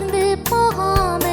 வந்து போகாம